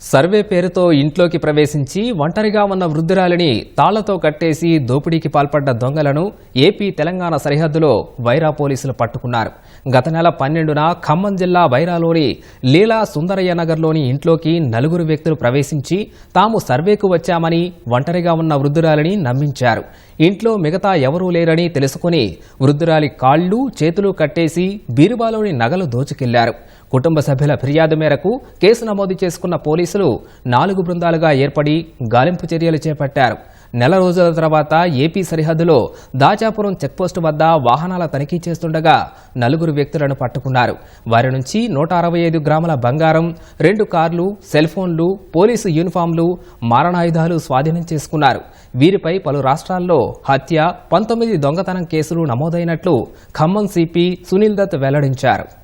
Survey పేరుతో ఇంట్లోకి ప్రవేశించి ఒంటరిగా ఉన్న వృద్ధురాలిని తాళ్ళతో కట్టేసి దోపిడీకి పాల్పడ్డ దొంగలను ఏపీ తెలంగాణ సరిహద్దులో వైరా పోలీసులు పట్టుకున్నారు. గత నెల పన్నెండున ఖమ్మం జిల్లా వైరాలోని లీలా సుందరయ్య నగర్లోని ఇంట్లోకి నలుగురు వ్యక్తులు ప్రవేశించి తాము సర్వేకు వచ్చామని ఒంటరిగా ఉన్న వృద్ధురాలిని నమ్మించారు. ఇంట్లో మిగతా ఎవరూ లేరని తెలుసుకుని వృద్ధురాలి కాళ్ళు చేతులు కట్టేసి బీరుబాలోని నగలు దోచుకెళ్ళారు. కుటుంబ సభ్యుల ఫిర్యాదు మేరకు కేసు నమోదు చేసుకున్న పోలీసులు నాలుగు బృందాలుగా ఏర్పడి గాలింపు చర్యలు చేపట్టారు. నెల రోజుల తర్వాత ఏపీ సరిహద్దులో దాచాపురం చెక్పోస్టు వద్ద వాహనాల తనిఖీ చేస్తుండగా నలుగురు వ్యక్తులను పట్టుకున్నారు. వారి నుంచి నూట అరవై ఐదు గ్రాముల బంగారం రెండు కార్లు సెల్ ఫోన్లు పోలీసు యూనిఫామ్లు మారణాయుధాలు స్వాధీనం చేసుకున్నారు. వీరిపై పలు రాష్ట్రాల్లో హత్య పంతొమ్మిది దొంగతనం కేసులు నమోదైనట్లు ఖమ్మం సిపి సునీల్ దత్ వెల్లడించారు.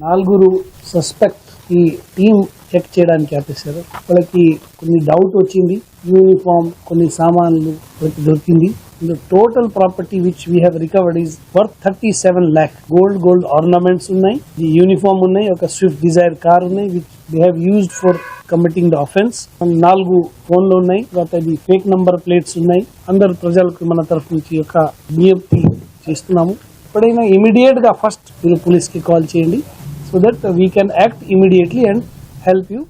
నలుగురు సస్పెక్ట్ ఈ టీం చెక్ చేయడానికి ఆపేశారు. వాళ్ళకి కొన్ని డౌట్ వచ్చింది. యూనిఫామ్ కొన్ని సామాన్లు వాళ్ళకి దొరికింది. Total property which we have recovered is worth thirty seven lakh gold gold ornaments ఉన్నాయి. ఈ యూనిఫామ్ ఉన్నాయి. ఒక స్విఫ్ట్ డిజైర్ కార్ ఉన్నాయి which they have used for committing the offence నాలుగు ఫోన్లు ఉన్నాయి. తర్వాత ఇది ఫేక్ నంబర్ ప్లేట్స్ ఉన్నాయి. అందరు ప్రజలకు మన తరఫు నుంచి ఒక విజ్ఞప్తి చేస్తున్నాము. ఎప్పుడైనా ఇమీడియట్గా ఫస్ట్ మీరు పోలీస్కి కాల్ చేయండి. so that we can act immediately and help you